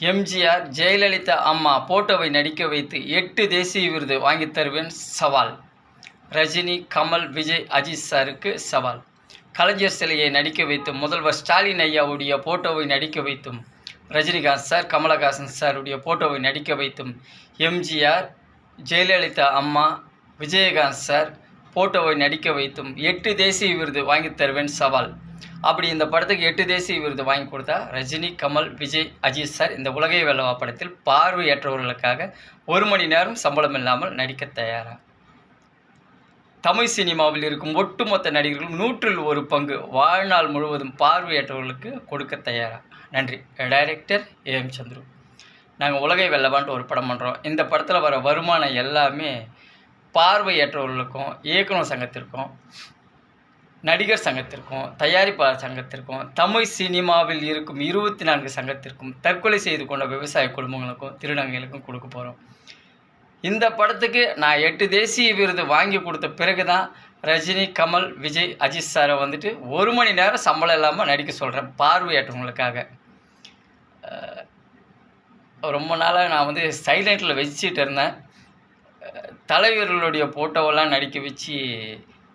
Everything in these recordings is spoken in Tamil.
எம்ஜிஆர் ஜெயலலிதா அம்மா போட்டோவை நடிக்க வைத்து எட்டு தேசிய விருது வாங்கித் தருவேன் சவால். ரஜினி கமல் விஜய் அஜித் சாருக்கு சவால். கலைஞர் சிலையை நடிக்க வைத்தும் முதல்வர் ஸ்டாலின் ஐயாவுடைய போட்டோவை நடிக்க வைத்தும் ரஜினிகாந்த் சார் கமலஹாசன் சாருடைய போட்டோவை நடிக்க வைத்தும் எம்ஜிஆர் ஜெயலலிதா அம்மா விஜயகாந்த் சார் போட்டோவை நடிக்க வைத்தும் எட்டு தேசிய விருது வாங்கித் தருவேன் சவால். அப்படி இந்த படத்துக்கு எட்டு தேசிய விருது வாங்கி கொடுத்தா ரஜினி கமல் விஜய் அஜித் சார் இந்த உலகை வெல்லவா படத்தில் பார்வையற்றவர்களுக்காக ஒரு மணி நேரம் சம்பளம் இல்லாமல் நடிக்க தயாரா? தமிழ் சினிமாவில் இருக்கும் ஒட்டுமொத்த நடிகர்களும் நூற்றில் ஒரு பங்கு வாழ்நாள் முழுவதும் பார்வையற்றவர்களுக்கு கொடுக்க தயாரா? நன்றி. Director A M Chandru. நாங்கள் உலகை வெல்லவான்ட்டு ஒரு படம் பண்ணுறோம் இந்த படத்தில் வர வருமானம் எல்லாமே பார்வையற்றவர்களுக்கும் இயக்குனர் சங்கத்திற்கும் நடிகர் சங்கத்திற்கும் தயாரிப்பாளர் சங்கத்திற்கும் தமிழ் சினிமாவில் இருக்கும் இருபத்தி நான்கு சங்கத்திற்கும் தற்கொலை செய்து கொண்ட விவசாய குடும்பங்களுக்கும் திருநங்கைகளுக்கும் கொடுக்க போகிறோம் இந்த படத்துக்கு நான் எட்டு தேசிய விருது வாங்கி கொடுத்த பிறகு தான் ரஜினி கமல் விஜய் அஜித் சாரை வந்துட்டு ஒரு மணி நேரம் சம்பளம் இல்லாமல் நடிக்க சொல்கிறேன் பார்வையற்றவங்களுக்காக ரொம்ப நாளாக நான் வந்து சைலண்ட்டில் வச்சுட்டு இருந்தேன். தலைவர்களுடைய ஃபோட்டோவெல்லாம் நடிக்க வச்சு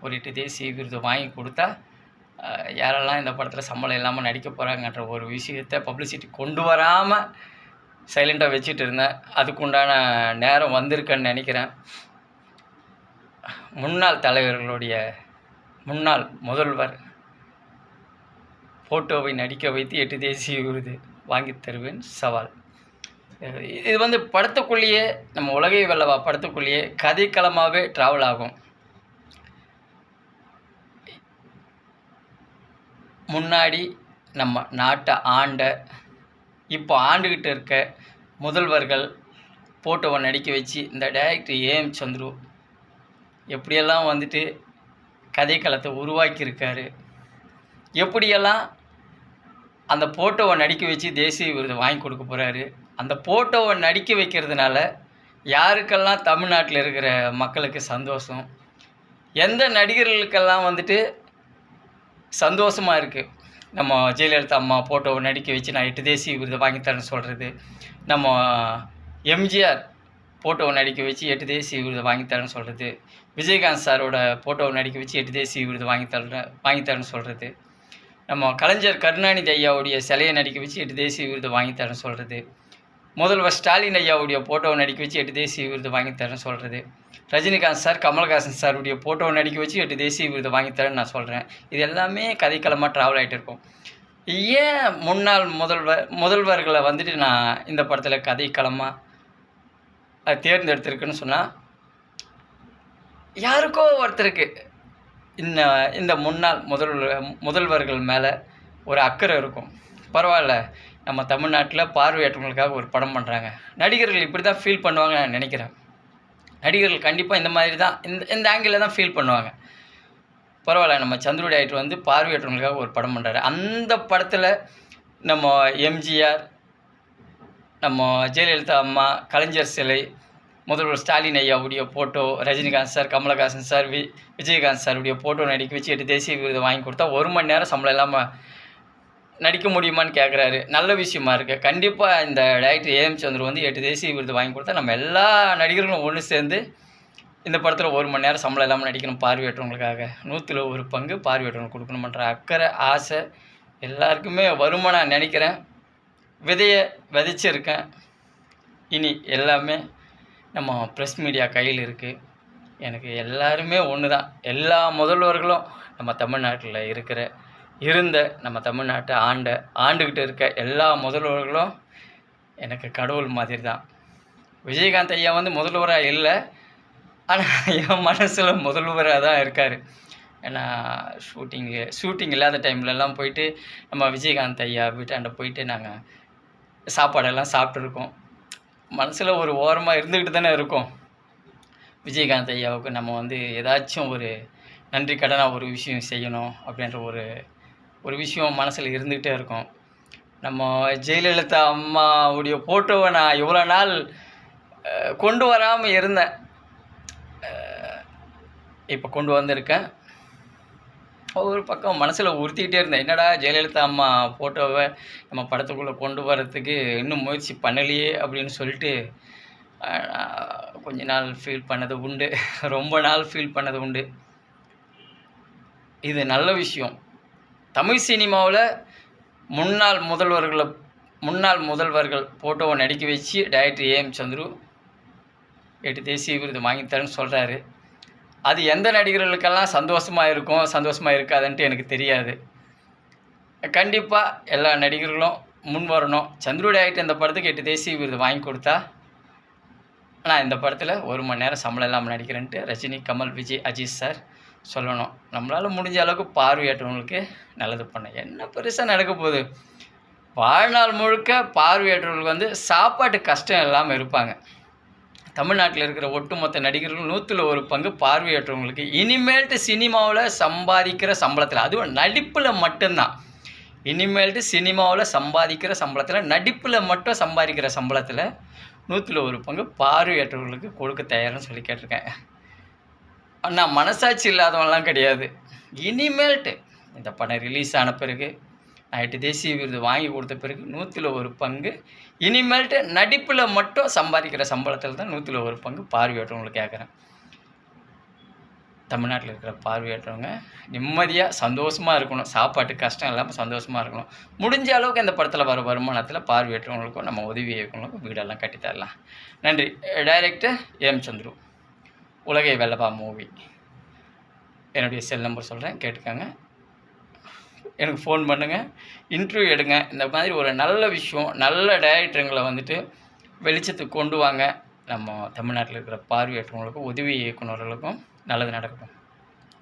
ஒரு எட்டு தேசிய விருது வாங்கி கொடுத்தா யாரெல்லாம் இந்த படத்தில் சம்பளம் இல்லாமல் நடிக்க போகிறாங்கன்ற ஒரு விஷயத்தை பப்ளிசிட்டி கொண்டு வராமல் சைலண்ட்டாக வச்சுட்டு இருந்தேன். அதுக்குண்டான நேரம் வந்திருக்கேன்னு நினைக்கிறேன். முன்னாள் தலைவர்களுடைய முன்னாள் முதல்வர் ஃபோட்டோவை நடிக்க வைத்து எட்டு தேசிய விருது வாங்கி தருவேன். சவால். இது வந்து படத்துக்குள்ளேயே நம்ம உலகை வெல்லவா படத்துக்குள்ளேயே கதைக்களமாகவே ட்ராவல் ஆகும். முன்னாடி நம்ம நாட்டை ஆண்ட இப்போ ஆண்டுக்கிட்டு இருக்க முதல்வர்கள் ஃபோட்டோவை நடிக்க வச்சு இந்த டைரக்டர் ஏஎம் சந்துரு எப்படியெல்லாம் வந்துட்டு கதைக்களத்தை உருவாக்கியிருக்காரு எப்படியெல்லாம் அந்த ஃபோட்டோவை நடிக்க வச்சு தேசிய விருது வாங்கி கொடுக்க போகிறாரு அந்த ஃபோட்டோவை நடிக்க வைக்கிறதுனால யாருக்கெல்லாம் தமிழ்நாட்டில் இருக்கிற மக்களுக்கு சந்தோஷம் எந்த நடிகர்களுக்கெல்லாம் வந்துட்டு சந்தோஷமாக இருக்குது நம்ம ஜெயலலிதா அம்மா ஃபோட்டோவை நடிக்க வச்சு நான் எட்டு தேசிய விருது வாங்கித்தரேன்னு சொல்கிறது நம்ம எம்ஜிஆர் ஃபோட்டோவை நடிக்க வச்சு எட்டு தேசிய விருது வாங்கித்தரேன்னு சொல்கிறது விஜயகாந்த் சாரோட ஃபோட்டோவை நடிக்க வச்சு எட்டு தேசிய விருது வாங்கி வாங்கித்தரேன்னு வாங்கி சொல்கிறது நம்ம கலைஞர் கருணாநிதி ஐயாவுடைய சிலையை நடிக்க வச்சு எட்டு தேசிய விருது வாங்கித்தரேன்னு சொல்கிறது முதல்வர் ஸ்டாலின் ஐயாவுடைய ஃபோட்டோவை நடிக்க வச்சு எட்டு தேசிய விருது வாங்கித்தரேன்னு சொல்கிறது ரஜினிகாந்த் சார் கமல்ஹாசன் சாருடைய ஃபோட்டோவை நடிக்க வச்சு எட்டு தேசிய விருது வாங்கித்தரேன்னு நான் சொல்கிறேன் இது எல்லாமே கதைக்களமாக ட்ராவல் ஆகிட்டு இருக்கும். ஏன் முன்னாள் முதல்வர் முதல்வர்களை வந்துட்டு நான் இந்த படத்தில் கதைக்களமாக தேர்ந்தெடுத்திருக்குன்னு சொன்னால் யாருக்கோ ஒருத்தருக்கு இந்த இந்த முன்னாள் முதல்வர் முதல்வர்கள் மேலே ஒரு அக்கறை இருக்கும். பரவாயில்ல நம்ம தமிழ்நாட்டில் பார்வையற்றவங்களுக்காக ஒரு படம் பண்ணுறாங்க நடிகர்கள் இப்படி தான் ஃபீல் பண்ணுவாங்க நான் நினைக்கிறேன். நடிகர்கள் கண்டிப்பாக இந்த மாதிரி தான் இந்த இந்த ஆங்கிளில் தான் ஃபீல் பண்ணுவாங்க. பரவாயில்ல நம்ம சந்திரோடி டைரக்டர் வந்து பார்வையற்றவங்களுக்காக ஒரு படம் பண்ணுறாரு அந்த படத்தில் நம்ம எம்ஜிஆர் நம்ம ஜெயலலிதா அம்மா கலைஞர் சிலை முதல்வர் ஸ்டாலின் ஐயாவுடைய photo Rajinikanth sir Kamal Haasan sir V Vijayakanth சாருடைய ஃபோட்டோ நடிக்க வச்சு எட்டு தேசிய விருது வாங்கி கொடுத்தா ஒரு மணி நேரம் சம்பளம் இல்லாமல் நடிக்க முடியுமான்னு கேட்குறாரு நல்ல விஷயமா இருக்குது கண்டிப்பாக இந்த டைரக்டர் ஏஎம் சந்திர வந்து எட்டு தேசிய விருது வாங்கி கொடுத்தா நம்ம எல்லா நடிகர்களும் ஒன்று சேர்ந்து இந்த படத்தில் ஒரு மணி நேரம் சம்பளம் இல்லாமல் நடிக்கணும் பார்வையற்றவங்களுக்காக. நூற்றில் ஒரு பங்கு பார்வையற்றவங்களுக்கு கொடுக்கணுமன்ற அக்கறை ஆசை எல்லாருக்குமே வருமா நான் நினைக்கிறேன். விதையை விதைச்சிருக்கேன். இனி எல்லாமே நம்ம ப்ரெஸ் மீடியா கையில் இருக்குது எனக்கு எல்லாருமே ஒன்று தான் எல்லா முதல்வர்களும் நம்ம தமிழ்நாட்டில் இருக்கிற இருந்த நம்ம தமிழ்நாட்டை ஆண்ட ஆண்டுக்கிட்டு இருக்க எல்லா முதல்வர்களும் எனக்கு கடவுள் மாதிரி தான் விஜயகாந்த் ஐயா வந்து முதல்வராக இல்லை ஆனால் என் மனசில் முதல்வராக தான் இருக்கார். ஏன்னா ஷூட்டிங்கு ஷூட்டிங் இல்லாத டைம்லலாம் போயிட்டு நம்ம விஜயகாந்த் ஐயா வீட்டாண்ட போயிட்டு நாங்கள் சாப்பாடெல்லாம் சாப்பிட்ருக்கோம் மனசில் ஒரு ஓரமாக இருந்துக்கிட்டு தானே இருக்கோம். விஜயகாந்த் ஐயாவுக்கு நம்ம வந்து ஏதாச்சும் ஒரு நன்றி கடனாக ஒரு விஷயம் செய்யணும் அப்படின்ற ஒரு ஒரு விஷயம் மனசில் இருந்துக்கிட்டே இருக்கும். நம்ம ஜெயலலிதா அம்மாவுடைய ஃபோட்டோவை நான் இவ்வளோ நாள் கொண்டு வராமல் இருந்தேன். இப்போ கொண்டு வந்திருக்கேன். ஒரு பக்கம் மனசில் உறுத்திக்கிட்டே இருந்தேன். என்னடா ஜெயலலிதா அம்மா ஃபோட்டோவை நம்ம படத்துக்குள்ளே கொண்டு வரத்துக்கு இன்னும் முயற்சி பண்ணலையே அப்படின்னு சொல்லிட்டு கொஞ்ச நாள் ஃபீல் பண்ணது உண்டு. ரொம்ப நாள் ஃபீல் பண்ணது உண்டு. இது நல்ல விஷயம். தமிழ் சினிமாவில் முன்னாள் முதல்வர்களை முன்னாள் முதல்வர்கள் ஃபோட்டோவை நடிக்க வச்சு டைரக்டர் ஏஎம் சந்துரு எட்டு தேசிய விருது வாங்கித்தரேன்னு சொல்கிறாரு அது எந்த நடிகர்களுக்கெல்லாம் சந்தோஷமாக இருக்கும் சந்தோஷமாக இருக்காதுன்ட்டு எனக்கு தெரியாது. கண்டிப்பாக எல்லா நடிகர்களும் முன் வரணும். சந்துரு டைரக்டர் இந்த படத்துக்கு எட்டு தேசிய விருது வாங்கி கொடுத்தா நான் இந்த படத்தில் ஒரு மணி நேரம் சம்பளம் இல்லாமல் நடிக்கிறேன்ட்டு ரஜினி கமல் விஜய் அஜித் சார் சொல்லணும். நம்மளால் முடிஞ்ச அளவுக்கு பார்வையற்றவங்களுக்கு நல்லது பண்ண. என்ன பெருசாக நடக்க போகுது? வாழ்நாள் முழுக்க பார்வையற்றவர்களுக்கு வந்து சாப்பாட்டு கஷ்டம் இல்லாமல் இருப்பாங்க. தமிழ்நாட்டில் இருக்கிற ஒட்டுமொத்த நடிகர்கள் நூற்றில் ஒரு பங்கு பார்வையற்றவங்களுக்கு இனிமேல்ட்டு சினிமாவில் சம்பாதிக்கிற சம்பளத்தில். அதுவும் நடிப்பில் மட்டும்தான். இனிமேல்ட்டு சினிமாவில் சம்பாதிக்கிற சம்பளத்தில் நடிப்பில் மட்டும் சம்பாதிக்கிற சம்பளத்தில் நூற்றில் ஒரு பங்கு பார்வையற்றவர்களுக்கு கொடுக்க தயார்னு சொல்லி கேட்டிருக்கேன். நான் மனசாட்சி இல்லாதவன்லாம் கிடையாது. இனிமேல்ட்டு இந்த படம் ரிலீஸ் ஆன பிறகு நைட்டு தேசிய விருது வாங்கி கொடுத்த பிறகு நூற்றில் ஒரு பங்கு. இனிமேல்ட்டு நடிப்பில் மட்டும் சம்பாதிக்கிற சம்பளத்தில் தான் நூற்றில் ஒரு பங்கு பார்வையாற்றவங்களை கேட்குறேன். தமிழ்நாட்டில் இருக்கிற பார்வையற்றவங்க நிம்மதியாக சந்தோஷமாக இருக்கணும். சாப்பாட்டு கஷ்டம் இல்லாமல் சந்தோஷமாக இருக்கணும். முடிஞ்ச அளவுக்கு இந்த படத்தில் வர வருமானத்தில் பார்வையற்றவங்களுக்கும் நம்ம உதவி இயக்கங்களுக்கும் வீடெல்லாம் கட்டித்தரலாம். நன்றி. Director A M Chandru. உலகை வெள்ளப்பா மூவி. என்னுடைய செல் நம்பர் சொல்கிறேன் கேட்டுக்கோங்க. எனக்கு ஃபோன் பண்ணுங்கள் இன்டர்வியூ எடுங்க. இந்த மாதிரி ஒரு நல்ல விஷயம் நல்ல டேரக்டருங்களை வந்துட்டு வெளிச்சத்துக்கு கொண்டு வாங்க. நம்ம தமிழ்நாட்டில் இருக்கிற பார்வையற்றவங்களுக்கும் உதவி இயக்குநர்களுக்கும் நல்லது நடக்கட்டும்.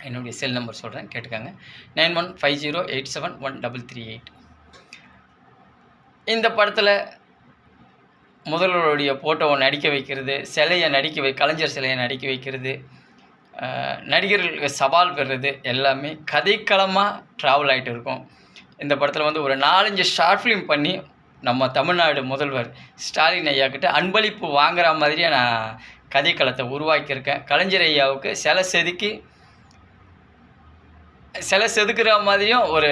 என்னுடைய செல் நம்பர் சொல்கிறேன் கேட்டுக்கோங்க. Nine one five zero eight seven one double three eight. இந்த படத்தில் முதல்வருடைய ஃபோட்டோவை நடிக்க வைக்கிறது சிலையை நடிக்க வை கலைஞர் சிலையை நடிக்க வைக்கிறது நடிகர்களுக்கு சவால் பெறுறது எல்லாமே கதைக்களமாக ட்ராவல் ஆகிட்டு இருக்கும். இந்த படத்தில் வந்து ஒரு நாலஞ்சு ஷார்ட் ஃபிலிம் பண்ணி நம்ம தமிழ்நாடு முதல்வர் ஸ்டாலின் ஐயா கிட்ட அன்பளிப்பு வாங்குற மாதிரியே நான் கதைக்களத்தை உருவாக்கியிருக்கேன். கலைஞர் ஐயாவுக்கு சிலை செதுக்கி சிலை செதுக்குற மாதிரியும் ஒரு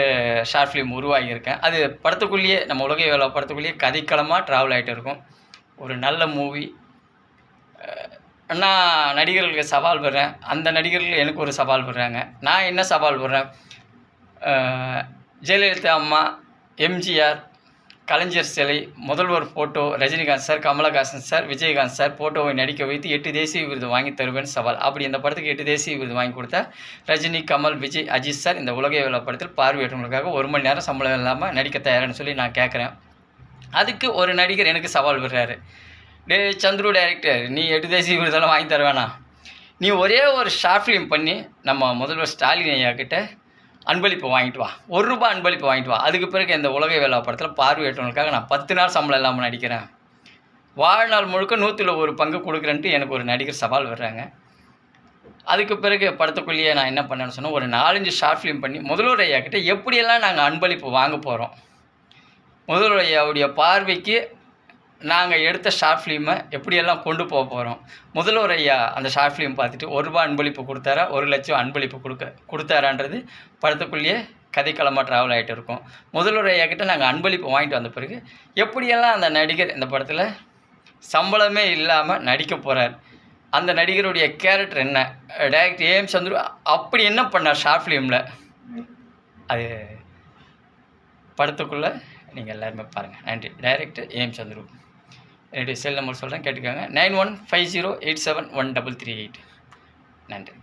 ஷார்ட் ஃபிலிம் உருவாகியிருக்கேன். அது படத்துக்குள்ளேயே நம்ம உலக வேலை படத்துக்குள்ளேயே கதைக்களமாக ட்ராவல் ஆகிட்டு இருக்கும். ஒரு நல்ல மூவி. நான் நடிகர்களுக்கு சவால் விடுறேன் அந்த நடிகர்கள் எனக்கு ஒரு சவால் விடுறாங்க நான் என்ன சவால் விடுறேன் ஜெயலலிதா அம்மா எம்ஜிஆர் கலைஞர் சிலை முதல்வர் photo Rajinikanth sir Kamal Haasan sir Vijayakanth sir ஃபோட்டோவை நடிக்க வைத்து எட்டு தேசிய விருது வாங்கி தருவேன் சவால். அப்படி இந்த படத்துக்கு எட்டு தேசிய விருது வாங்கி கொடுத்தா ரஜினி கமல் விஜய் அஜித் சார் இந்த உலக வேலை படத்தில் பார்வையற்றவங்களுக்காக ஒரு மணி நேரம் சம்பளம் இல்லாமல் நடிக்க தயார்னு சொல்லி நான் கேட்குறேன் அதுக்கு ஒரு நடிகர் எனக்கு சவால் விடுறாரு. டே சந்துரு டைரக்டர் நீ எட்டு தேசிய விருதெல்லாம் வாங்கி தர நீ ஒரே ஒரு ஷார்ட் ஃபிலிம் பண்ணி நம்ம முதல்வர் ஸ்டாலின் ஐயா கிட்ட அன்பளிப்பு வாங்கிட்டு வா. ஒரு ரூபாய் அன்பளிப்பு வாங்கிட்டு வா. அதுக்கு பிறகு இந்த உலக வேலா படத்தில் பார்வையற்றவங்களுக்காக நான் பத்து நாள் சம்பளம் இல்லாமல் நடிக்கிறேன். வாழ்நாள் முழுக்க நூற்றில் ஒரு பங்கு கொடுக்குறேன்ட்டு எனக்கு ஒரு நடிகர் சவால் விடுறாங்க. அதுக்கு பிறகு படத்துக்குள்ளேயே நான் என்ன பண்ணேன்னு சொன்னால் ஒரு நாலஞ்சு ஷார்ட் ஃபிலிம் பண்ணி முதல்வர் ஐயா கிட்டே எப்படியெல்லாம் நாங்கள் அன்பளிப்பு வாங்க போகிறோம் முதல்வரையாவுடைய பார்வைக்கு நாங்கள் எடுத்த ஷார்ட் ஃபிலிமை எப்படியெல்லாம் கொண்டு போக போகிறோம் முதல்வர் ஐயா அந்த ஷார்ட் ஃபிலிம் பார்த்துட்டு ஒரு ரூபா அன்பளிப்பு கொடுத்தாரா? ஒரு லட்சம் அன்பளிப்பு கொடுக்க கொடுத்தாரான்றது படத்துக்குள்ளேயே கதைக்களமாக ட்ராவல் ஆகிட்டு இருக்கும். முதல்வர் ஐயா கிட்ட நாங்கள் அன்பளிப்பு வாங்கிட்டு வந்த பிறகு எப்படியெல்லாம் அந்த நடிகர் இந்த படத்தில் சம்பளமே இல்லாமல் நடிக்க போகிறார் அந்த நடிகருடைய கேரக்டர் என்ன? டேரக்டர் ஏஎம் சந்துரு அப்படி என்ன பண்ணார் ஷார்ட் ஃபிலிமில் அது படத்துக்குள்ளே நீங்கள் எல்லாருமே பாருங்கள் நன்றி. Director A M Chandru. என்னுடைய செல் நம்பர் சொல்கிறேன் கேட்டுக்கோங்க. Nine one five zero eight seven one double three eight. நன்றி.